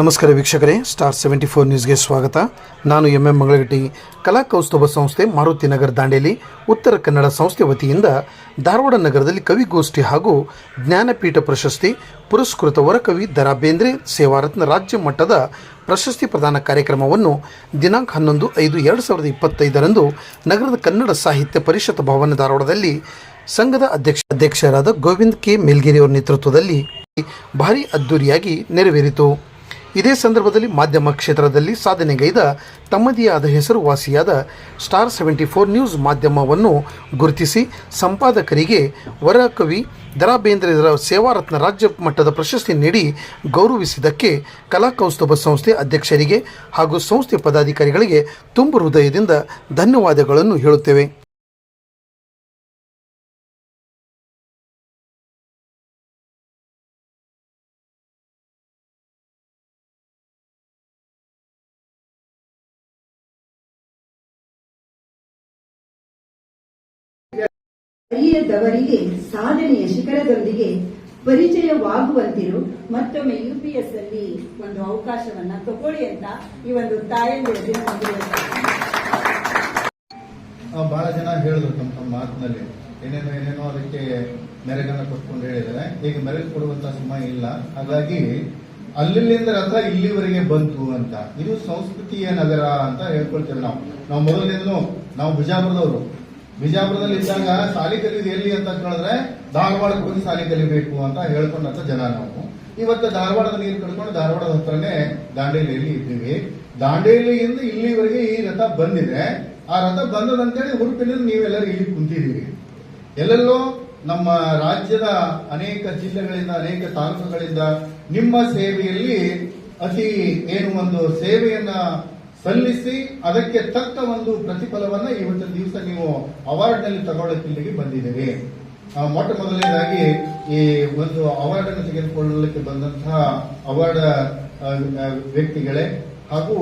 ನಮಸ್ಕಾರ ವೀಕ್ಷಕರೇ star seventy four ನ್ಯೂಸ್ಗೆ ಸ್ವಾಗತ. ನಾನು ಎಂ ಎಂ ಮಂಗಳಗಟ್ಟಿ. ಕಲಾ ಕೌಸ್ತುಭ ಸಂಸ್ಥೆ ಮಾರುತಿ ನಗರ ದಾಂಡೇಲಿ, ಉತ್ತರ ಕನ್ನಡ ಸಂಸ್ಥೆ ವತಿಯಿಂದ ಧಾರವಾಡ ನಗರದಲ್ಲಿ ಕವಿಗೋಷ್ಠಿ ಹಾಗೂ ಜ್ಞಾನಪೀಠ ಪ್ರಶಸ್ತಿ, ಪುರಸ್ಕೃತ ವರಕವಿ ದರಾ ಬೇಂದ್ರೆ ಸೇವಾರತ್ನ ರಾಜ್ಯ ಮಟ್ಟದ ಪ್ರಶಸ್ತಿ ಪ್ರದಾನ ಕಾರ್ಯಕ್ರಮವನ್ನು ದಿನಾಂಕ ಹನ್ನೊಂದು ಐದು ಎರಡು ಸಾವಿರದ ಇಪ್ಪತ್ತೈದರಂದು ನಗರದ ಕನ್ನಡ ಸಾಹಿತ್ಯ ಪರಿಷತ್ ಭವನ ಧಾರವಾಡದಲ್ಲಿ ಸಂಘದ ಅಧ್ಯಕ್ಷ, ಅಧ್ಯಕ್ಷರಾದ ಗೋವಿಂದ್ ಕೆ. ಮೇಲ್ಗಿರಿ ಅವರ ನೇತೃತ್ವದಲ್ಲಿ ಭಾರಿ ಅದ್ದೂರಿಯಾಗಿ ನೆರವೇರಿತು. ಇದೇ ಸಂದರ್ಭದಲ್ಲಿ ಮಾಧ್ಯಮ ಕ್ಷೇತ್ರದಲ್ಲಿ ಸಾಧನೆಗೈದ ತಮ್ಮದೇ ಆದ ಹೆಸರುವಾಸಿಯಾದ ಸ್ಟಾರ್ ಸೆವೆಂಟಿ ಫೋರ್ ನ್ಯೂಸ್ ಮಾಧ್ಯಮವನ್ನು ಗುರುತಿಸಿ ಸಂಪಾದಕರಿಗೆ ವರಕವಿ ದರಾ ಬೇಂದ್ರೆರ ಸೇವಾರತ್ನ ರಾಜ್ಯ ಮಟ್ಟದ ಪ್ರಶಸ್ತಿ ನೀಡಿ ಗೌರವಿಸಿದ್ದಕ್ಕೆ ಕಲಾಕೌಸ್ತುಭ ಸಂಸ್ಥೆ ಅಧ್ಯಕ್ಷರಿಗೆ ಹಾಗೂ ಸಂಸ್ಥೆ ಪದಾಧಿಕಾರಿಗಳಿಗೆ ತುಂಬು ಹೃದಯದಿಂದ ಧನ್ಯವಾದಗಳನ್ನು ಹೇಳುತ್ತೇವೆ. ಅರಿಯದವರಿಗೆ ಸಾಧನೆಯ ಶಿಖರದೊಂದಿಗೆ ಪರಿಚಯವಾಗುವಂತಿರು. ಮತ್ತೊಮ್ಮೆ ಯು ಪಿ ಎಸ್ ಅಲ್ಲಿ ಒಂದು ಅವಕಾಶವನ್ನ ತಗೊಳ್ಳಿ ಅಂತ ಈ ಒಂದು ತಾಯಂದಿರ ಬಹಳ ಜನ ಹೇಳಿದ್ರು ತಮ್ಮ ತಮ್ಮ ಮಾತಿನಲ್ಲಿ. ಏನೇನೋ ಏನೇನೋ ಅದಕ್ಕೆ ಮೆರಗನ್ನ ಕೊಟ್ಕೊಂಡು ಹೇಳಿದ್ದಾರೆ. ಈಗ ಮೆರಗು ಕೊಡುವಂತ ಸಮಯ ಇಲ್ಲ. ಹಾಗಾಗಿ ಅಲ್ಲಿಂದ ರಥ ಇಲ್ಲಿವರೆಗೆ ಬಂತು ಅಂತ. ಇದು ಸಂಸ್ಕೃತಿಯ ನಗರ ಅಂತ ಹೇಳ್ಕೊಳ್ತೇವೆ ನಾವು. ನಾವು ಮೊದಲಿನಿಂದಲೂ ನಾವು ಬಿಜಾಪುರದವರು. ಬಿಜಾಪುರದಲ್ಲಿ ಇದ್ದಾಗ ಸಾಲಿ ಕಲಿಯೋದು ಎಲ್ಲಿ ಅಂತ ಕೇಳಿದ್ರೆ ಧಾರವಾಡಕ್ಕೆ ಹೋಗಿ ಸಾಲಿ ಕಲಿಬೇಕು ಅಂತ ಹೇಳ್ಕೊಂಡಂತ ಜನ ನಾವು. ಇವತ್ತು ಧಾರವಾಡದ ನೀರು ಕಡ್ಕೊಂಡು ಧಾರವಾಡದ ಹತ್ರನೇ ದಾಂಡೇಲಿಯಲ್ಲಿ ಇದ್ದೀವಿ. ದಾಂಡೇಲಿಯಿಂದ ಇಲ್ಲಿವರೆಗೆ ಈ ರಥ ಬಂದಿದೆ. ಆ ರಥ ಬಂದದಂತೇಳಿ ಹುರುಪಿನಿಂದ ನೀವೆಲ್ಲರೂ ಇಲ್ಲಿ ಕುಂತಿದ್ದೀವಿ ಎಲ್ಲೆಲ್ಲೋ ನಮ್ಮ ರಾಜ್ಯದ ಅನೇಕ ಜಿಲ್ಲೆಗಳಿಂದ, ಅನೇಕ ತಾಲೂಕುಗಳಿಂದ ನಿಮ್ಮ ಸೇವೆಯಲ್ಲಿ ಅತಿ ಏನು ಒಂದು ಸೇವೆಯನ್ನ ಸಲ್ಲಿಸಿ ಅದಕ್ಕೆ ತಕ್ಕ ಒಂದು ಪ್ರತಿಫಲವನ್ನ ಇವತ್ತಿನ ದಿವಸ ನೀವು ಅವಾರ್ಡ್ನಲ್ಲಿ ತಗೊಳ್ಳಕ್ಕೆ ಇಲ್ಲಿಗೆ ಬಂದಿದ್ದೀರಿ. ಮೊಟ್ಟ ಮೊದಲನೇದಾಗಿ ಈ ಒಂದು ಅವಾರ್ಡ್ ಅನ್ನು ತೆಗೆದುಕೊಳ್ಳಲಿಕ್ಕೆ ಬಂದಂತಹ ಅವಾರ್ಡ್ ವ್ಯಕ್ತಿಗಳೇ ಹಾಗೂ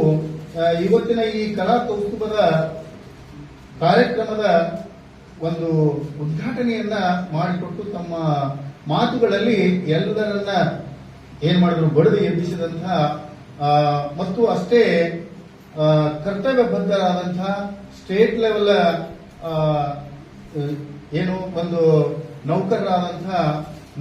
ಇವತ್ತಿನ ಈ ಕಲಾ ಕೌಸ್ತುಭದ ಕಾರ್ಯಕ್ರಮದ ಒಂದು ಉದ್ಘಾಟನೆಯನ್ನ ಮಾಡಿಕೊಟ್ಟು ತಮ್ಮ ಮಾತುಗಳಲ್ಲಿ ಎಲ್ಲರನ್ನ ಏನ್ ಮಾಡಿದ್ರು, ಬಡಿದು ಎಬ್ಬಿಸಿದಂತಹ ಮತ್ತು ಅಷ್ಟೇ ಕರ್ತವ್ಯ ಬದ್ಧರಾದಂತಹ ಸ್ಟೇಟ್ ಲೆವೆಲ್ ಏನು, ಒಂದು ನೌಕರರಾದಂತಹ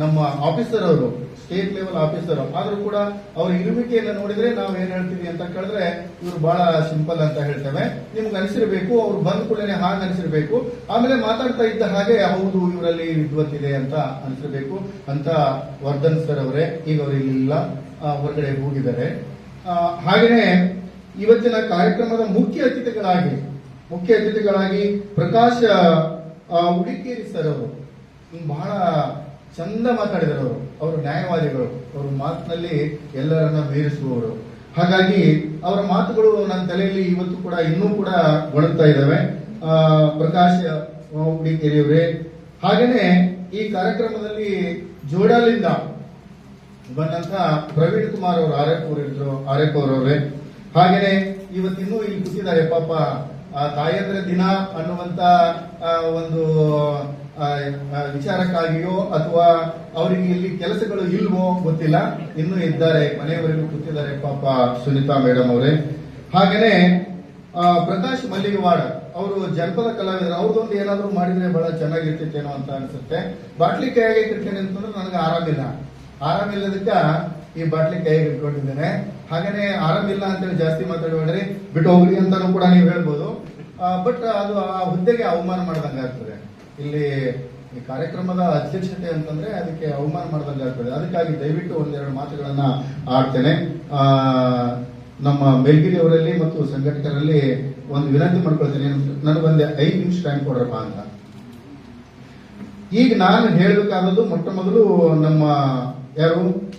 ನಮ್ಮ ಆಫೀಸರ್ ಅವರು, ಸ್ಟೇಟ್ ಲೆವೆಲ್ ಆಫೀಸರ್ ಆದರೂ ಕೂಡ ಅವ್ರ ಇರುವಿಕೆಯನ್ನು ನೋಡಿದ್ರೆ ನಾವು ಏನ್ ಹೇಳ್ತೀವಿ ಅಂತ ಕೇಳಿದ್ರೆ ಇವರು ಬಹಳ ಸಿಂಪಲ್ ಅಂತ ಹೇಳ್ತೇವೆ. ನಿಮ್ಗೆ ಅನಿಸಿರ್ಬೇಕು, ಅವ್ರು ಬಂದ ಕೂಡಲೇ ಹಾಗೆ ಅನಿಸಿರ್ಬೇಕು. ಆಮೇಲೆ ಮಾತಾಡ್ತಾ ಇದ್ದ ಹಾಗೆ, ಹೌದು, ಇವರಲ್ಲಿ ವಿದ್ವತ್ತಿದೆ ಅಂತ ಅನಿಸಿರ್ಬೇಕು ಅಂತ ವರ್ಧನ್ ಸರ್ ಅವರೇ, ಈಗ ಅವರು ಇಲ್ಲಿಲ್ಲ ಹೊರಗಡೆ ಹೋಗಿದ್ದಾರೆ. ಹಾಗೇನೆ ಇವತ್ತಿನ ಕಾರ್ಯಕ್ರಮದ ಮುಖ್ಯ ಅತಿಥಿಗಳಾಗಿ ಮುಖ್ಯ ಅತಿಥಿಗಳಾಗಿ ಪ್ರಕಾಶ್ ಉಡಿಕೇರಿ ಸರ್ ಅವರು. ಬಹಳ ಚಂದ ಮಾತಾಡಿದರು ಅವರು. ನ್ಯಾಯವಾದಿಗಳು. ಅವರ ಮಾತಿನಲ್ಲಿ ಎಲ್ಲರನ್ನ ಮೀರಿಸುವವರು ಹಾಗಾಗಿ ಅವರ ಮಾತುಗಳು ನನ್ನ ತಲೆಯಲ್ಲಿ ಇವತ್ತು ಕೂಡ ಇನ್ನೂ ಕೂಡ ಗೊಣಗ್ತಾ ಇದ್ದಾವೆ. ಪ್ರಕಾಶ ಪ್ರಕಾಶ್ ಉಡಿಕೇರಿಯವರೇ ಹಾಗೇನೆ ಈ ಕಾರ್ಯಕ್ರಮದಲ್ಲಿ ಜೋಡಾಲಿಂದ ಬಂದಂತ ಪ್ರವೀಣ್ ಕುಮಾರ್ ಅವರು ಆರ್ಎಫ್ ಅವರು ಇದ್ರು ಆರ್ಎಫ್ ಅವರವ್ರೆ. ಹಾಗೇನೆ ಇವತ್ತಿನ್ನೂ ಇಲ್ಲಿ ಕೂತಿದ್ದಾರೆ ಪಾಪ, ಆ ತಾಯಂದ್ರ ದಿನ ಅನ್ನುವಂತ ಒಂದು ವಿಚಾರಕ್ಕಾಗಿಯೋ ಅಥವಾ ಅವರಿಗೆ ಇಲ್ಲಿ ಕೆಲಸಗಳು ಇಲ್ವೋ ಗೊತ್ತಿಲ್ಲ. ಇನ್ನೂ ಇದ್ದಾರೆ, ಮನೆಯವರೆಗೂ ಕೂತಿದ್ದಾರೆ ಪಾಪ ಸುನೀತಾ ಮೇಡಮ್ ಅವರೇ. ಹಾಗೇನೆ ಪ್ರಕಾಶ್ ಮಲ್ಲಿಗವಾಡ ಅವರು ಜನಪದ ಕಲಾವಿದರು ಅವ್ರದೊಂದು ಏನಾದರೂ ಮಾಡಿದ್ರೆ ಬಹಳ ಚೆನ್ನಾಗಿರ್ತಿತ್ತೇನೋ ಅಂತ ಅನ್ಸುತ್ತೆ. ಬಾಟ್ಲಿ ಕೈಯಾಗೆ ಇಟ್ಟಿರ್ತೇನೆ ಅಂತಂದ್ರೆ ನನಗೆ ಆರಾಮಿಲ್ಲ. ಆರಾಮಿಲ್ಲದಕ್ಕ ಈ ಬಾಟ್ಲಿ ಕೈಗೆ ಇಟ್ಕೊಂಡಿದ್ದೇನೆ ಹಾಗೇನೆ ಆರಾಮಿಲ್ಲ ಅಂತೇಳಿ ಜಾಸ್ತಿ ಮಾತಾಡಬೇಡ್ರಿ. ಬಿಟ್ಟು ಹೋಗ್ರಿ ಅಂತಾನು ಕೂಡ ನೀವು ಹೇಳ್ಬೋದು. ಬಟ್ ಅದು ಆ ಹುದ್ದೆಗೆ ಅವಮಾನ ಮಾಡ್ದಂಗೆ ಆಗ್ತದೆ. ಇಲ್ಲಿ ಈ ಕಾರ್ಯಕ್ರಮದ ಅಧ್ಯಕ್ಷತೆ ಅಂತಂದ್ರೆ ಅದಕ್ಕೆ ಅವಮಾನ ಮಾಡ್ದಂಗೆ ಆಗ್ತದೆ. ಅದಕ್ಕಾಗಿ ದಯವಿಟ್ಟು ಒಂದೆರಡು ಮಾತುಗಳನ್ನ ಆಡ್ತೇನೆ. ಆ, ನಮ್ಮ ಮೇಲ್ಗಿರಿ ಅವರಲ್ಲಿ ಮತ್ತು ಸಂಘಟಕರಲ್ಲಿ ಒಂದು ವಿನಂತಿ ಮಾಡ್ಕೊಳ್ತೇನೆ. ನನಗೊಂದು ಐದು ನಿಮಿಷ ಟೈಮ್ ಕೊಡ್ರಪ್ಪ ಅಂತ. ಈಗ ನಾನು ಹೇಳಬೇಕಾದದ್ದು ಮೊಟ್ಟ ಮೊದಲು ನಮ್ಮ ಯಾರು?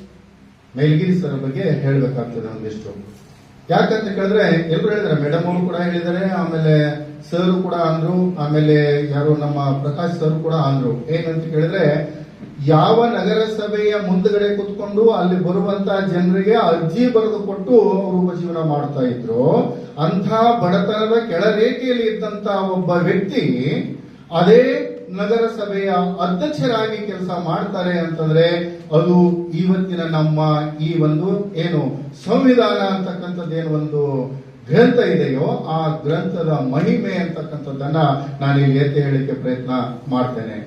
ಮೇಲ್ಗಿರಿ ಸರ್ ಬಗ್ಗೆ ಹೇಳಬೇಕಾಗ್ತದೆ ಒಂದಿಷ್ಟು. ಯಾಕಂತ ಕೇಳಿದ್ರೆ ಎಲ್ರು ಹೇಳಿದ್ರೆ ಮೇಡಮ್ ಅವರು ಕೂಡ ಹೇಳಿದ್ದಾರೆ ಆಮೇಲೆ ಸರ್ ಕೂಡ ಅಂದ್ರು, ಆಮೇಲೆ ಯಾರು ನಮ್ಮ ಪ್ರಕಾಶ್ ಸರ್ ಕೂಡ ಅಂದ್ರು. ಏನಂತ ಕೇಳಿದ್ರೆ, ಯಾವ ನಗರಸಭೆಯ ಮುಂದ್ಗಡೆ ಕುತ್ಕೊಂಡು ಅಲ್ಲಿ ಬರುವಂತ ಜನರಿಗೆ ಅರ್ಜಿ ಬರೆದು ಕೊಟ್ಟು ಅವರು ಉಪಜೀವನ ಮಾಡ್ತಾ ಇದ್ರು ಅಂತ ಬಡತನದ ಕೆಳ ರೇಖೆಯಲ್ಲಿ ಇದ್ದಂತ ಒಬ್ಬ ವ್ಯಕ್ತಿ, ಅದೇ ನಗರಸಭೆಯ ಅಧ್ಯಕ್ಷರಾಗಿ ಕೆಲಸ ಮಾಡ್ತಾರೆ ಅಂತಂದ್ರೆ ಅದು ಇವತ್ತಿನ ನಮ್ಮ ಈ ಒಂದು ಏನು ಸಂವಿಧಾನ ಅಂತಕ್ಕಂಥದ್ದು ಏನು ಒಂದು ಗ್ರಂಥ ಇದೆಯೋ ಆ ಗ್ರಂಥದ ಮಹಿಮೆ ಅಂತಕ್ಕಂಥದ್ದನ್ನ ನಾನು ಇಲ್ಲಿ ಎತ್ತಿ ಹೇಳಲಿಕ್ಕೆ ಪ್ರಯತ್ನ ಮಾಡ್ತೇನೆ.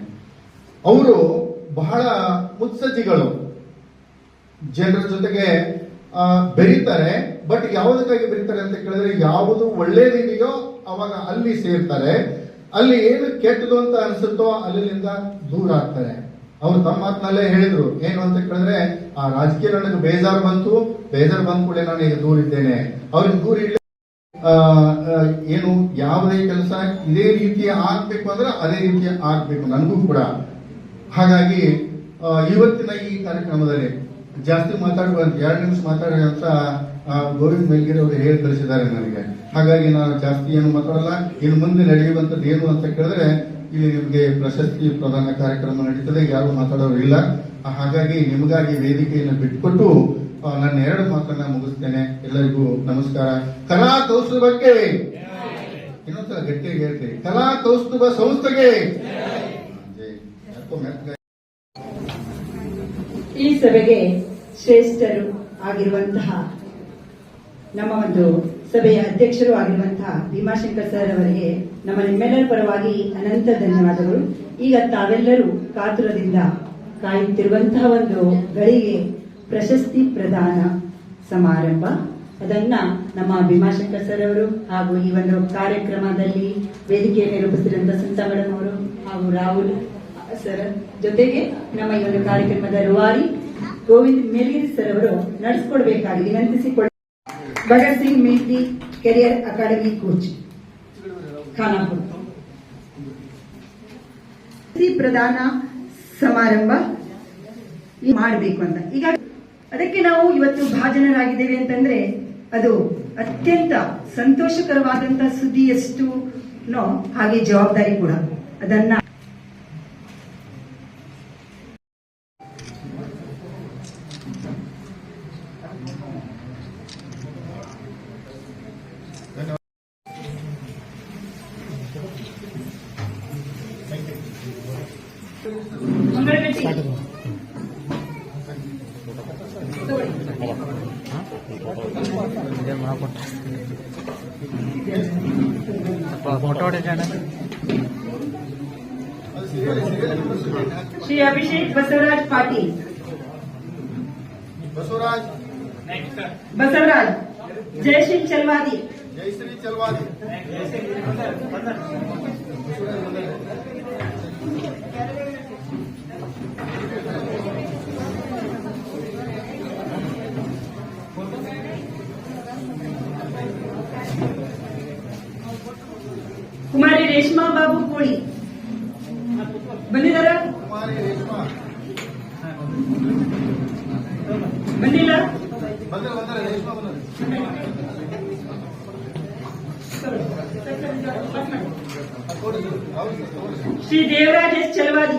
ಅವರು ಬಹಳ ಮುತ್ಸಜ್ಜಿಗಳು ಜನರ ಜೊತೆಗೆ ಬೆರೀತಾರೆ, ಬಟ್ ಯಾವುದಕ್ಕಾಗಿ ಬೆರೀತಾರೆ ಅಂತ ಕೇಳಿದ್ರೆ, ಯಾವುದು ಒಳ್ಳೇದಿದೆಯೋ ಅವಾಗ ಅಲ್ಲಿ ಸೇರ್ತಾರೆ. ಅಲ್ಲಿ ಏನು ಕೆಟ್ಟದು ಅಂತ ಅನ್ಸುತ್ತೋ ಅಲ್ಲಿಂದ ದೂರ ಆಗ್ತಾರೆ. ಅವ್ರು ತಮ್ಮ ಮಾತಿನಲ್ಲೇ ಹೇಳಿದ್ರು. ಏನು ಅಂತ ಕೇಳಿದ್ರೆ, ಆ ರಾಜಕೀಯ ನನಗೆ ಬೇಜಾರು ಬಂತು. ಬೇಜಾರು ಬಂದ ಕೂಡ ನಾನು ಈಗ ದೂರ ಇದ್ದೇನೆ. ಅವ್ರಿಗೆ ದೂರ ಇಡ್ಲಿ ಏನು, ಯಾವುದೇ ಕೆಲಸ ಇದೇ ರೀತಿ ಆಗ್ಬೇಕು ಅಂದ್ರೆ ಅದೇ ರೀತಿ ಆಗ್ಬೇಕು. ನನಗೂ ಕೂಡ. ಹಾಗಾಗಿ ಇವತ್ತಿನ ಈ ಕಾರ್ಯಕ್ರಮದಲ್ಲಿ ಜಾಸ್ತಿ ಮಾತಾಡುವ ಎರಡು ನಿಮಿಷ ಮಾತಾಡುವಂತ ಗೋವಿಂದ್ ಮೇಲ್ಗಿರಿ ಅವರು ಹೇಳಿ ಕಳಿಸಿದ್ದಾರೆ ನನಗೆ. ಹಾಗಾಗಿ ನಾನು ಜಾಸ್ತಿ ಏನು ಮಾತಾಡಲ್ಲ. ಇನ್ನು ಮುಂದೆ ನಡೆಯುವಂಥದ್ದು ಏನು ಅಂತ ಕೇಳಿದ್ರೆ ಇಲ್ಲಿ ನಿಮಗೆ ಪ್ರಶಸ್ತಿ ಪ್ರದಾನ ಕಾರ್ಯಕ್ರಮ ನಡೀತದೆ. ಯಾರು ಮಾತಾಡೋರು ಇಲ್ಲ. ಹಾಗಾಗಿ ನಿಮಗಾಗಿ ವೇದಿಕೆಯನ್ನು ಬಿಟ್ಕೊಟ್ಟು ಆ, ನನ್ನ ಎರಡು ಮಾತನ್ನ ಮುಗಿಸ್ತೇನೆ. ಎಲ್ಲರಿಗೂ ನಮಸ್ಕಾರ. ಕಲಾ ಕೌಸ್ತುಭಕ್ಕೆ! ಇನ್ನೊಂದ್ಸಲ ಗಟ್ಟಿಯಾಗಿ ಹೇಳ್ತೇನೆ ಕಲಾ ಕೌಸ್ತುಭ ಸಂಸ್ಥೆಗೆ. ಈ ಸಭೆಗೆ ಶ್ರೇಷ್ಠರು ಆಗಿರುವಂತಹ ನಮ್ಮ ಒಂದು ಸಭೆಯ ಅಧ್ಯಕ್ಷರು ಆಗಿರುವಂತಹ ಭೀಮಾಶಂಕರ್ ಸರ್ ಅವರಿಗೆ ನಮ್ಮ ನಿಮ್ಮೆಲ್ಲರ ಪರವಾಗಿ ಅನಂತ ಧನ್ಯವಾದಗಳು. ಈಗ ತಾವೆಲ್ಲರೂ ಕಾತುರದಿಂದ ಕಾಯುತ್ತಿರುವಂತಹ ಒಂದು ಗಳಿಗೆ ಪ್ರಶಸ್ತಿ ಪ್ರದಾನ ಸಮಾರಂಭ. ಅದನ್ನ ನಮ್ಮ ಭೀಮಾಶಂಕರ್ ಸರ್ ಅವರು ಹಾಗೂ ಈ ಒಂದು ಕಾರ್ಯಕ್ರಮದಲ್ಲಿ ವೇದಿಕೆಯ ಮೇಲೆ ಸುನೀತಾ ಮೇಡಮ್ ಅವರು ಹಾಗೂ ರಾಹುಲ್ ಸರ್ ಜೊತೆಗೆ ನಮ್ಮ ಈ ಒಂದು ಕಾರ್ಯಕ್ರಮದ ರೂವಾರಿ ಗೋವಿಂದ್ ಮೇಲ್ಗಿರಿ ಸರ್ ಅವರು ನಡೆಸಿಕೊಡ್ಬೇಕಾಗಿ ವಿನಂತಿಸಿಕೊಳ್ಳ ಭಗತ್ सिंह मेहती करियर ಅಕಾಡೆಮಿ कोच खानापुर ಪ್ರದಾನ ಸಮಾರಂಭ ಮಾಡಬೇಕು ಅಂತ. ಈಗ ಅದಕ್ಕೆ ನಾವು ಇವತ್ತು ಭಾಜನರಾಗಿದ್ದೇವೆ ಅಂತಂದ್ರೆ ಅದು ಅತ್ಯಂತ ಸಂತೋಷಕರವಾದಂತ ನೋ, ಹಾಗೆ ಜವಾಬ್ದಾರಿ ಕೂಡ. ಅದನ್ನ हम्म। श्री अभिषेक बसवराज पाटिल। बसवराज। बसवराज जय श्री चलवादी। जय श्री चलवादी। ರೇಷ್ಮಾ ಬಾಬು ಕೋಳಿ ಬಂದಿದಾರ ಕುಮಾರಿ ರೇಷ್ಮಾ ಬಂದಿಲ್ಲ ಬಂದ್ರೆ श्री देवराजेश चलवादी.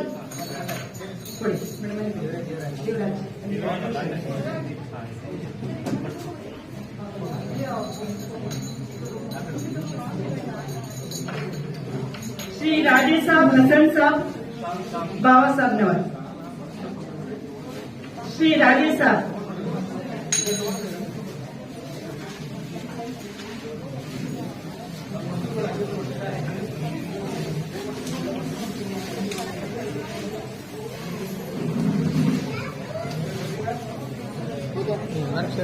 श्री राजेसाहेब हसन साहेब बाबासाहेब नवाल श्री राजेसाहेब ಎಲ್ಲರೂ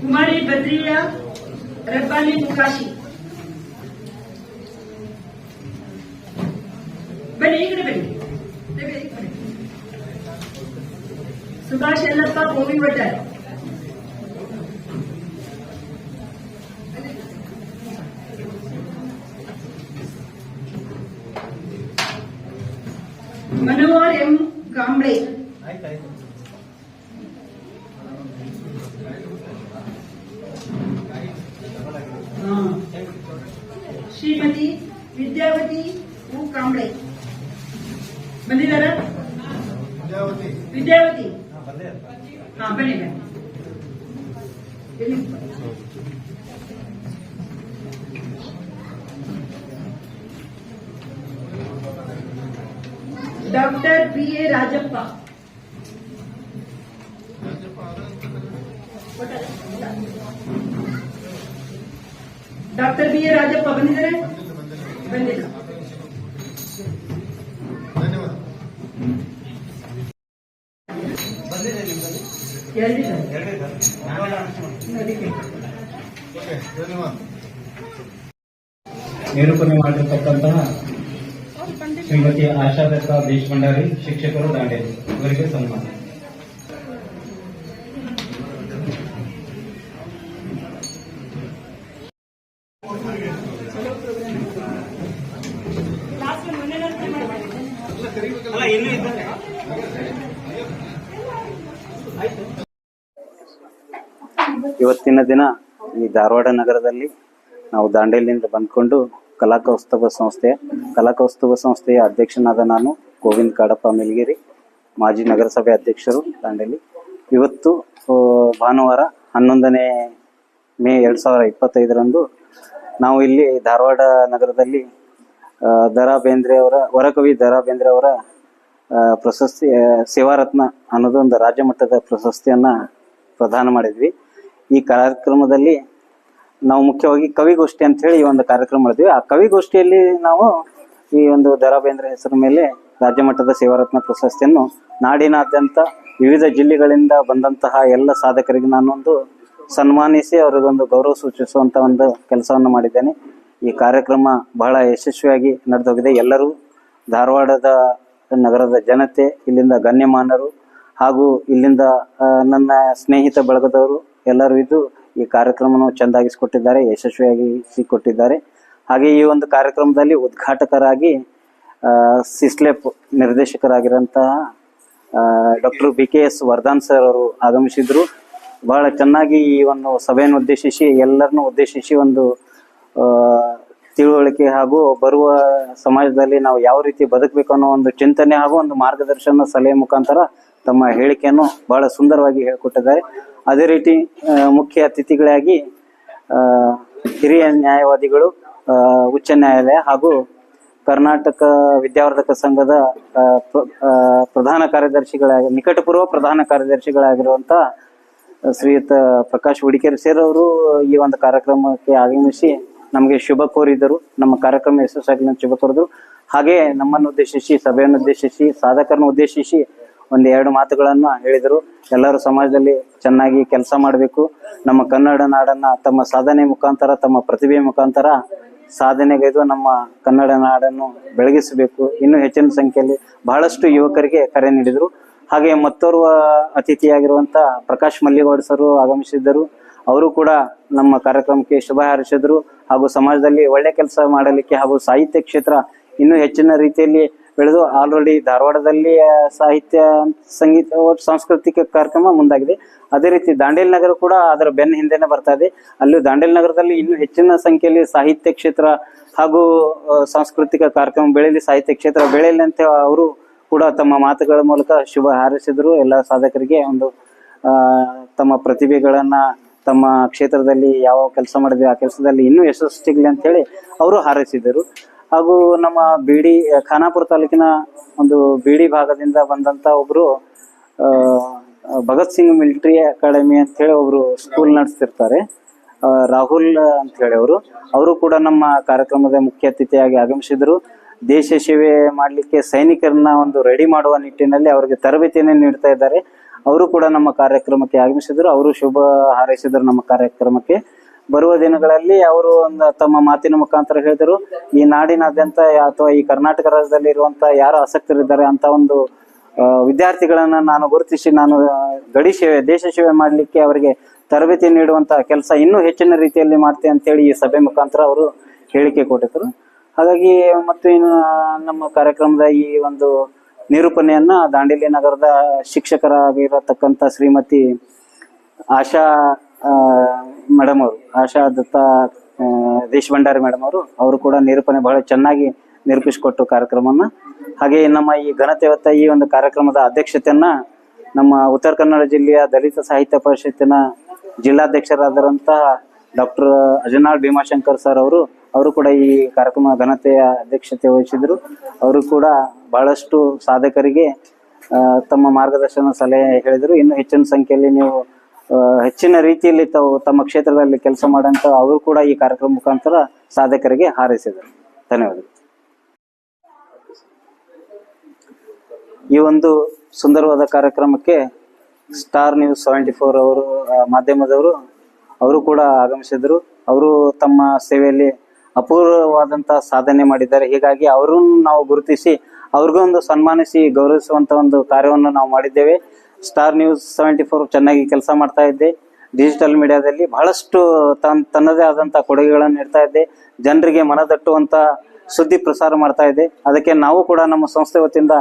कुमारी बद्रिया ರಬ್ಬಾಲಿ ಮುಕಾಶಿ ಬನ್ನಿ ಈ ಕಡೆ ಬನ್ನಿ ಬೇಗ ಈ ಕಡೆ. ಸುಭಾಷ್ ಯಲ್ಲಪ್ಪ ಗೋವಿ ಬಂದಿದ್ದಾರೆ? ಬಂದಿಲ್ಲ. ಧನ್ಯವಾದ. ಓಕೆ ಧನ್ಯವಾದ. ನಿರೂಪಣೆ ಮಾಡಿರ್ತಕ್ಕಂತಹ ಶ್ರೀಮತಿ ಆಶಾದತ್ತ ದೇಶಭಂಡಾರಿ ಶಿಕ್ಷಕರು ದಾಂಡೇಲಿ. ಅವರಿಗೆ ಸನ್ಮಾನ. ಇವತ್ತಿನ ದಿನ ಈ ಧಾರವಾಡ ನಗರದಲ್ಲಿ ನಾವು ದಾಂಡೇಲಿಯಿಂದ ಬಂದ್ಕೊಂಡು ಕಲಾಕೌಸ್ತವ ಸಂಸ್ಥೆಯ ಕಲಾಕೌಸ್ತವ ಸಂಸ್ಥೆಯ ಅಧ್ಯಕ್ಷನಾದ ನಾನು ಗೋವಿಂದ ಕಾಡಪ್ಪ ಮೆಲ್ಗಿರಿ, ಮಾಜಿ ನಗರಸಭೆ ಅಧ್ಯಕ್ಷರು ದಾಂಡೇಲಿ. ಇವತ್ತು ಭಾನುವಾರ ಹನ್ನೊಂದನೇ ಮೇ ಎರಡು ಸಾವಿರ ಇಪ್ಪತ್ತೈದರಂದು ನಾವು ಇಲ್ಲಿ ಧಾರವಾಡ ನಗರದಲ್ಲಿ ದರಾ ಬೇಂದ್ರೆಯವರ ವರಕವಿ ದರಾ ಬೇಂದ್ರೆ ಅವರ ಪ್ರಶಸ್ತಿ ಸೇವಾರತ್ನ ಅನ್ನೋದೊಂದು ರಾಜ್ಯ ಮಟ್ಟದ ಪ್ರಶಸ್ತಿಯನ್ನು ಪ್ರದಾನ ಮಾಡಿದ್ವಿ. ಈ ಕಾರ್ಯಕ್ರಮದಲ್ಲಿ ನಾವು ಮುಖ್ಯವಾಗಿ ಕವಿಗೋಷ್ಠಿ ಅಂತ ಹೇಳಿ ಈ ಒಂದು ಕಾರ್ಯಕ್ರಮ ಮಾಡಿದ್ವಿ ಆ ಕವಿಗೋಷ್ಠಿಯಲ್ಲಿ ನಾವು ಈ ಒಂದು ದರಾ ಬೇಂದ್ರೆ ಹೆಸರ ಮೇಲೆ ರಾಜ್ಯ ಮಟ್ಟದ ಸೇವಾರತ್ನ ಪ್ರಶಸ್ತಿಯನ್ನು ನಾಡಿನಾದ್ಯಂತ ವಿವಿಧ ಜಿಲ್ಲೆಗಳಿಂದ ಬಂದಂತಹ ಎಲ್ಲ ಸಾಧಕರಿಗೆ ನಾನೊಂದು ಸನ್ಮಾನಿಸಿ ಅವರಿಗೊಂದು ಗೌರವ ಸೂಚಿಸುವಂತ ಒಂದು ಕೆಲಸವನ್ನು ಮಾಡಿದ್ದೇನೆ. ಈ ಕಾರ್ಯಕ್ರಮ ಬಹಳ ಯಶಸ್ವಿಯಾಗಿ ನಡೆದೋಗಿದೆ. ಎಲ್ಲರೂ ಧಾರವಾಡದ ನಗರದ ಜನತೆ, ಇಲ್ಲಿಂದ ಗಣ್ಯಮಾನರು ಹಾಗೂ ಇಲ್ಲಿಂದ ನನ್ನ ಸ್ನೇಹಿತ ಬಳಗದವರು ಎಲ್ಲರೂ ಇದ್ದು ಈ ಕಾರ್ಯಕ್ರಮವನ್ನು ಚೆಂದಾಗಿಸಿಕೊಟ್ಟಿದ್ದಾರೆ ಯಶಸ್ವಿಯಾಗಿಸಿ ಕೊಟ್ಟಿದ್ದಾರೆ ಹಾಗೆ ಈ ಒಂದು ಕಾರ್ಯಕ್ರಮದಲ್ಲಿ ಉದ್ಘಾಟಕರಾಗಿ ಸಿಸ್ಲೆಪ್ ನಿರ್ದೇಶಕರಾಗಿರಂತಹ doctor B K S Vardhan sir ಅವರು ಆಗಮಿಸಿದ್ರು. ಬಹಳ ಚೆನ್ನಾಗಿ ಈ ಒಂದು ಸಭೆಯನ್ನು ಉದ್ದೇಶಿಸಿ, ಎಲ್ಲರನ್ನು ಉದ್ದೇಶಿಸಿ ಒಂದು ತಿಳುವಳಿಕೆ ಹಾಗೂ ಬರುವ ಸಮಾಜದಲ್ಲಿ ನಾವು ಯಾವ ರೀತಿ ಬದುಕಬೇಕು ಅನ್ನೋ ಒಂದು ಚಿಂತನೆ ಹಾಗೂ ಒಂದು ಮಾರ್ಗದರ್ಶನ ಸಲಹೆ ಮುಖಾಂತರ ತಮ್ಮ ಹೇಳಿಕೆಯನ್ನು ಬಹಳ ಸುಂದರವಾಗಿ ಹೇಳಿಕೊಟ್ಟಿದ್ದಾರೆ. ಅದೇ ರೀತಿ ಮುಖ್ಯ ಅತಿಥಿಗಳಾಗಿ ಹಿರಿಯ ನ್ಯಾಯವಾದಿಗಳು ಉಚ್ಚ ನ್ಯಾಯಾಲಯ ಹಾಗೂ ಕರ್ನಾಟಕ ವಿದ್ಯಾವರ್ಧಕ ಸಂಘದ ಪ್ರಧಾನ ಕಾರ್ಯದರ್ಶಿಗಳಾಗಿ ನಿಕಟಪೂರ್ವ ಪ್ರಧಾನ ಕಾರ್ಯದರ್ಶಿಗಳಾಗಿರುವಂತ, ಶ್ರೀಯುತ ಪ್ರಕಾಶ್ ಹುಡಿಕೇರಿ ಸೇರವರು ಈ ಒಂದು ಕಾರ್ಯಕ್ರಮಕ್ಕೆ ಆಗಮಿಸಿ ನಮಗೆ ಶುಭ ಕೋರಿದರು. ನಮ್ಮ ಕಾರ್ಯಕ್ರಮ ಯಶಸ್ಸಾಗಿ ಶುಭ ಕೋರಿದರು. ಹಾಗೆ ನಮ್ಮನ್ನು ಉದ್ದೇಶಿಸಿ, ಸಭೆಯನ್ನು ಉದ್ದೇಶಿಸಿ, ಸಾಧಕರನ್ನು ಉದ್ದೇಶಿಸಿ ಒಂದ್ ಎರಡು ಮಾತುಗಳನ್ನ ಹೇಳಿದರು. ಎಲ್ಲರೂ ಸಮಾಜದಲ್ಲಿ ಚೆನ್ನಾಗಿ ಕೆಲಸ ಮಾಡಬೇಕು. ನಮ್ಮ ಕನ್ನಡ ನಾಡನ್ನ ತಮ್ಮ ಸಾಧನೆ ಮುಖಾಂತರ, ತಮ್ಮ ಪ್ರತಿಭೆ ಮುಖಾಂತರ ಸಾಧನೆಗೈದು ನಮ್ಮ ಕನ್ನಡ ನಾಡನ್ನು ಬೆಳಗಿಸಬೇಕು. ಇನ್ನೂ ಹೆಚ್ಚಿನ ಸಂಖ್ಯೆಯಲ್ಲಿ ಬಹಳಷ್ಟು ಯುವಕರಿಗೆ ಕರೆ ನೀಡಿದರು. ಹಾಗೆ ಮತ್ತೋರ್ವ ಅತಿಥಿಯಾಗಿರುವಂತ ಪ್ರಕಾಶ್ ಮಲ್ಲಿಗೌಡ ಸರ್ ಆಗಮಿಸಿದ್ದರು. ಅವರು ಕೂಡ ನಮ್ಮ ಕಾರ್ಯಕ್ರಮಕ್ಕೆ ಶುಭ ಹಾರೈಸಿದ್ರು. ಹಾಗೂ ಸಮಾಜದಲ್ಲಿ ಒಳ್ಳೆ ಕೆಲಸ ಮಾಡಲಿಕ್ಕೆ ಹಾಗೂ ಸಾಹಿತ್ಯ ಕ್ಷೇತ್ರ ಇನ್ನೂ ಹೆಚ್ಚಿನ ರೀತಿಯಲ್ಲಿ ಬೆಳೆದು ಆಲ್ರೆಡಿ ಧಾರವಾಡದಲ್ಲಿ ಸಾಹಿತ್ಯ, ಸಂಗೀತ ಸಾಂಸ್ಕೃತಿಕ ಕಾರ್ಯಕ್ರಮ ಮುಂದಾಗಿದೆ. ಅದೇ ರೀತಿ ದಾಂಡೇಲಿ ನಗರ ಕೂಡ ಅದರ ಬೆನ್ನ ಹಿಂದೆನೆ ಬರ್ತಾ ಇದೆ. ಅಲ್ಲೂ ದಾಂಡೇಲಿ ನಗರದಲ್ಲಿ ಇನ್ನೂ ಹೆಚ್ಚಿನ ಸಂಖ್ಯೆಯಲ್ಲಿ ಸಾಹಿತ್ಯ ಕ್ಷೇತ್ರ ಹಾಗೂ ಸಾಂಸ್ಕೃತಿಕ ಕಾರ್ಯಕ್ರಮ ಬೆಳೆಯಲಿ ಸಾಹಿತ್ಯ ಕ್ಷೇತ್ರ ಬೆಳೆಯಲಿ ಅಂತ ಅವರು ಕೂಡ ತಮ್ಮ ಮಾತುಗಳ ಮೂಲಕ ಶುಭ ಹಾರೈಸಿದ್ರು. ಎಲ್ಲ ಸಾಧಕರಿಗೆ ಒಂದು ತಮ್ಮ ಪ್ರತಿಭೆಗಳನ್ನ ತಮ್ಮ ಕ್ಷೇತ್ರದಲ್ಲಿ ಯಾವ ಕೆಲಸ ಮಾಡಿದ್ವಿ ಆ ಕೆಲಸದಲ್ಲಿ ಇನ್ನೂ ಯಶಸ್ಸು ಸಿಗ್ಲಿ ಅಂತ ಹೇಳಿ ಅವರು ಹಾರೈಸಿದರು. ಹಾಗೂ ನಮ್ಮ ಬಿಡಿ ಖಾನಾಪುರ ತಾಲೂಕಿನ ಒಂದು ಬಿಡಿ ಭಾಗದಿಂದ ಬಂದಂತ ಒಬ್ರು ಭಗತ್ ಸಿಂಗ್ ಮಿಲಿಟರಿ ಅಕಾಡೆಮಿ ಅಂತ ಹೇಳಿ ಒಬ್ರು ಸ್ಕೂಲ್ ನಡೆಸ್ತಿರ್ತಾರೆ. ರಾಹುಲ್ ಅಂತ ಹೇಳಿ ಅವರು. ಅವರು ಕೂಡ ನಮ್ಮ ಕಾರ್ಯಕ್ರಮದ ಮುಖ್ಯ ಅತಿಥಿಯಾಗಿ ಆಗಮಿಸಿದ್ರು. ದೇಶ ಸೇವೆ ಮಾಡಲಿಕ್ಕೆ ಸೈನಿಕರನ್ನ ಒಂದು ರೆಡಿ ಮಾಡುವ ನಿಟ್ಟಿನಲ್ಲಿ ಅವರಿಗೆ ತರಬೇತಿಯನ್ನು ನೀಡ್ತಾ ಇದ್ದಾರೆ. ಅವರು ಕೂಡ ನಮ್ಮ ಕಾರ್ಯಕ್ರಮಕ್ಕೆ ಆಗಮಿಸಿದ್ರು. ಅವರು ಶುಭ ಹಾರೈಸಿದ್ರು ನಮ್ಮ ಕಾರ್ಯಕ್ರಮಕ್ಕೆ. ಬರುವ ದಿನಗಳಲ್ಲಿ ಅವರು ಒಂದು ತಮ್ಮ ಮಾತಿನ ಮುಖಾಂತರ ಹೇಳಿದರು, ಈ ನಾಡಿನಾದ್ಯಂತ ಅಥವಾ ಈ ಕರ್ನಾಟಕ ರಾಜ್ಯದಲ್ಲಿ ಇರುವಂತ ಯಾರು ಆಸಕ್ತರಿದ್ದಾರೆ ಅಂತ ಒಂದು ವಿದ್ಯಾರ್ಥಿಗಳನ್ನ ನಾನು ಗುರುತಿಸಿ ನಾನು ಗಡಿ ಸೇವೆ, ದೇಶ ಸೇವೆ ಮಾಡಲಿಕ್ಕೆ ಅವರಿಗೆ ತರಬೇತಿ ನೀಡುವಂತಹ ಕೆಲಸ ಇನ್ನೂ ಹೆಚ್ಚಿನ ರೀತಿಯಲ್ಲಿ ಮಾಡ್ತೇನೆ ಅಂತೇಳಿ ಈ ಸಭೆ ಮುಖಾಂತರ ಅವರು ಹೇಳಿಕೆ ಕೊಟ್ಟಿದ್ರು ಹಾಗಾಗಿ ಮತ್ತು ಇನ್ನು ನಮ್ಮ ಕಾರ್ಯಕ್ರಮದ ಈ ಒಂದು ನಿರೂಪಣೆಯನ್ನ ದಾಂಡೇಲಿ ನಗರದ ಶಿಕ್ಷಕರಾಗಿರತಕ್ಕಂಥ ಶ್ರೀಮತಿ ಆಶಾ ಮೇಡಮ್ ಅವರು ಆಶಾ ದತ್ತ ಆ, ದೇಶಭಂಡಾರಿ ಮೇಡಮ್ ಅವರು ಅವರು ಕೂಡ ನಿರೂಪಣೆ ಬಹಳ ಚೆನ್ನಾಗಿ ನಿರೂಪಿಸಿಕೊಟ್ಟು ಕಾರ್ಯಕ್ರಮವನ್ನ. ಹಾಗೆ ನಮ್ಮ ಈ ಘನತೆವತ್ತ ಈ ಒಂದು ಕಾರ್ಯಕ್ರಮದ ಅಧ್ಯಕ್ಷತೆಯನ್ನ ನಮ್ಮ ಉತ್ತರ ಕನ್ನಡ ಜಿಲ್ಲೆಯ ದಲಿತ ಸಾಹಿತ್ಯ ಪರಿಷತ್ತಿನ ಜಿಲ್ಲಾಧ್ಯಕ್ಷರಾದಂತಹ ಡಾಕ್ಟರ್ ಅಜನಾಳ್ ಭೀಮಾಶಂಕರ್ ಸರ್ ಅವರು ಅವರು ಕೂಡ ಈ ಕಾರ್ಯಕ್ರಮ ಘನತೆಯ ಅಧ್ಯಕ್ಷತೆ ವಹಿಸಿದ್ರು. ಅವರು ಕೂಡ ಬಹಳಷ್ಟು ಸಾಧಕರಿಗೆ ತಮ್ಮ ಮಾರ್ಗದರ್ಶನ ಸಲಹೆ ಹೇಳಿದರು. ಇನ್ನು ಹೆಚ್ಚಿನ ಸಂಖ್ಯೆಯಲ್ಲಿ ನೀವು ಹೆಚ್ಚಿನ ರೀತಿಯಲ್ಲಿ ತಾವು ತಮ್ಮ ಕ್ಷೇತ್ರದಲ್ಲಿ ಕೆಲಸ ಮಾಡಂತ ಅವರು ಕೂಡ ಈ ಕಾರ್ಯಕ್ರಮ ಮುಖಾಂತರ ಸಾಧಕರಿಗೆ ಹಾರೈಸಿದರು. ಧನ್ಯವಾದಗಳು. ಈ ಒಂದು ಸುಂದರವಾದ ಕಾರ್ಯಕ್ರಮಕ್ಕೆ ಸ್ಟಾರ್ ನ್ಯೂಸ್ ಸೆವೆಂಟಿ ಫೋರ್ ಅವರು ಮಾಧ್ಯಮದವರು, ಅವರು ಕೂಡ ಆಗಮಿಸಿದರು. ಅವರು ತಮ್ಮ ಸೇವೆಯಲ್ಲಿ ಅಪೂರ್ವವಾದಂತಹ ಸಾಧನೆ ಮಾಡಿದ್ದಾರೆ. ಹೀಗಾಗಿ ಅವರನ್ನು ನಾವು ಗುರುತಿಸಿ ಅವ್ರಿಗೂ ಒಂದು ಸನ್ಮಾನಿಸಿ ಗೌರವಿಸುವಂತ ಒಂದು ಕಾರ್ಯವನ್ನು ನಾವು ಮಾಡಿದ್ದೇವೆ. ಸ್ಟಾರ್ ನ್ಯೂಸ್ ಸೆವೆಂಟಿ ಫೋರ್ ಚೆನ್ನಾಗಿ ಕೆಲಸ ಮಾಡ್ತಾ ಇದ್ದೆ. ಡಿಜಿಟಲ್ ಮೀಡಿಯಾದಲ್ಲಿ ಬಹಳಷ್ಟು ತನ್, ತನ್ನದೇ ಆದಂತ ಕೊಡುಗೆಗಳನ್ನು ನೀಡ್ತಾ ಇದ್ದೆ. ಜನರಿಗೆ ಮನದಟ್ಟುವಂತ ಸುದ್ದಿ ಪ್ರಸಾರ ಮಾಡ್ತಾ ಇದೆ ಅದಕ್ಕೆ ನಾವು ಕೂಡ ನಮ್ಮ ಸಂಸ್ಥೆ ವತಿಯಿಂದ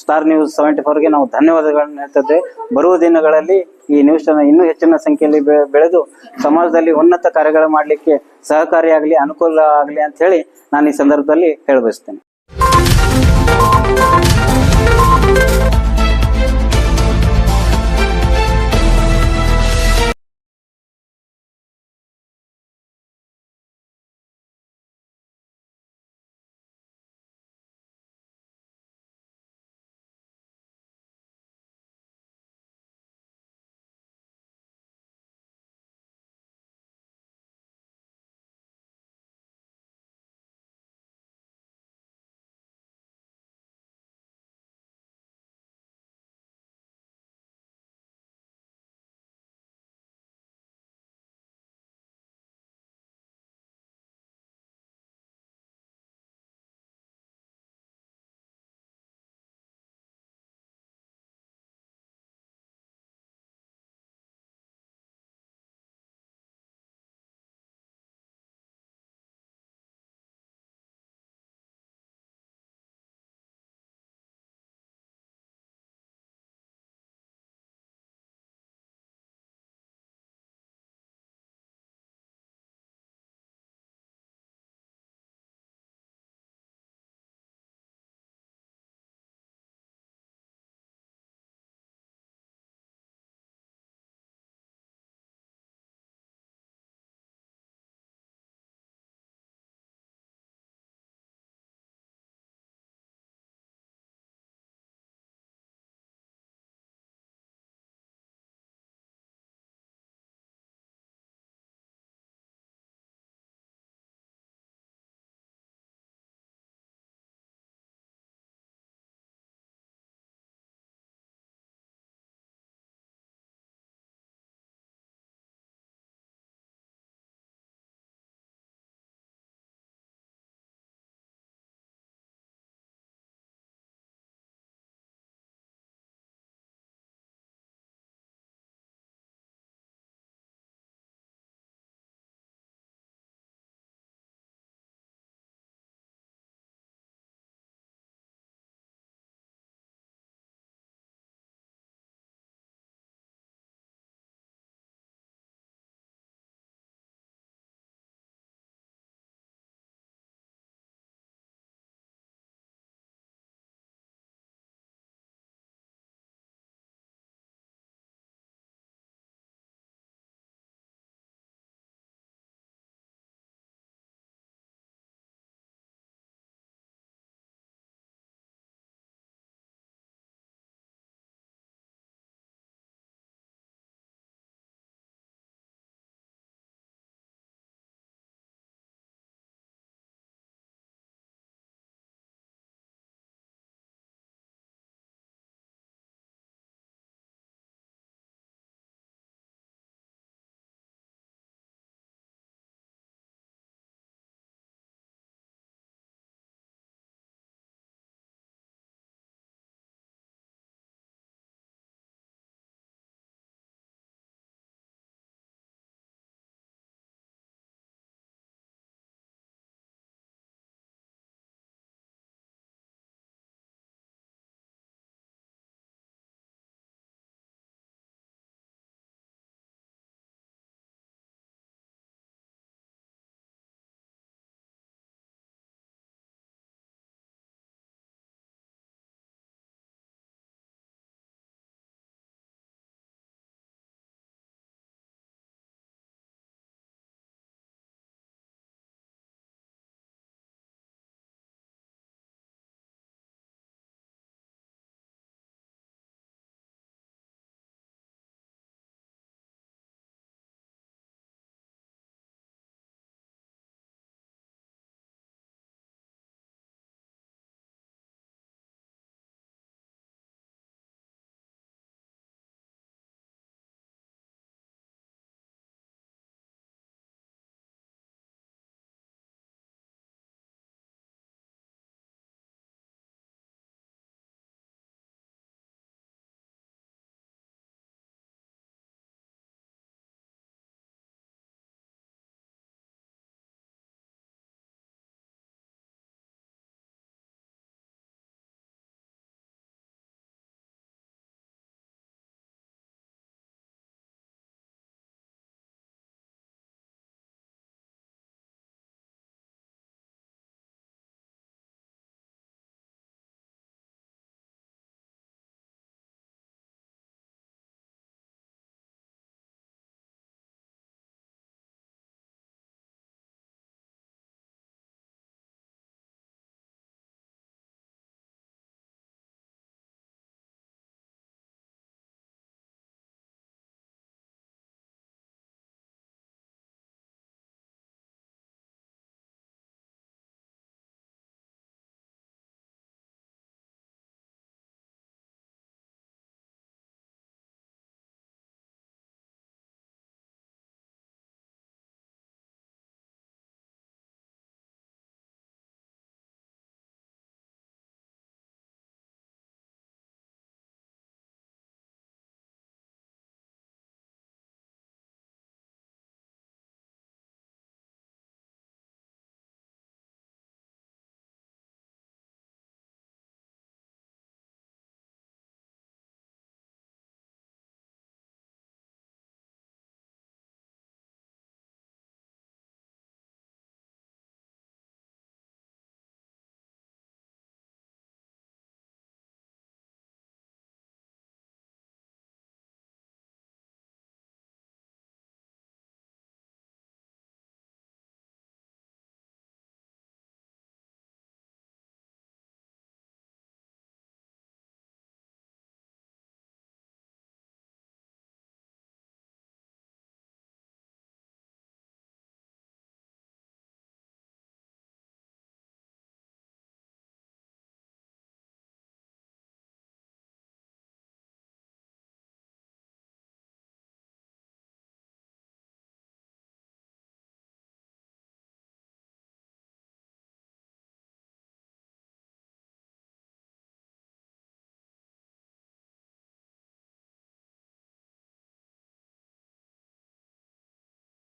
ಸ್ಟಾರ್ ನ್ಯೂಸ್ ಸೆವೆಂಟಿ ಫೋರ್ಗೆ ನಾವು ಧನ್ಯವಾದಗಳನ್ನು ಹೇಳ್ತಿದ್ದೆ. ಬರುವ ದಿನಗಳಲ್ಲಿ ಈ ನ್ಯೂಸ್ ಚಾನಲ್ ಇನ್ನೂ ಹೆಚ್ಚಿನ ಸಂಖ್ಯೆಯಲ್ಲಿ ಬೆಳೆದು ಸಮಾಜದಲ್ಲಿ ಉನ್ನತ ಕಾರ್ಯಗಳು ಮಾಡಲಿಕ್ಕೆ ಸಹಕಾರಿಯಾಗಲಿ ಅನುಕೂಲ ಆಗಲಿ ಅಂತ ಹೇಳಿ ನಾನು ಈ ಸಂದರ್ಭದಲ್ಲಿ ಹೇಳಬಯಸ್ತೇನೆ.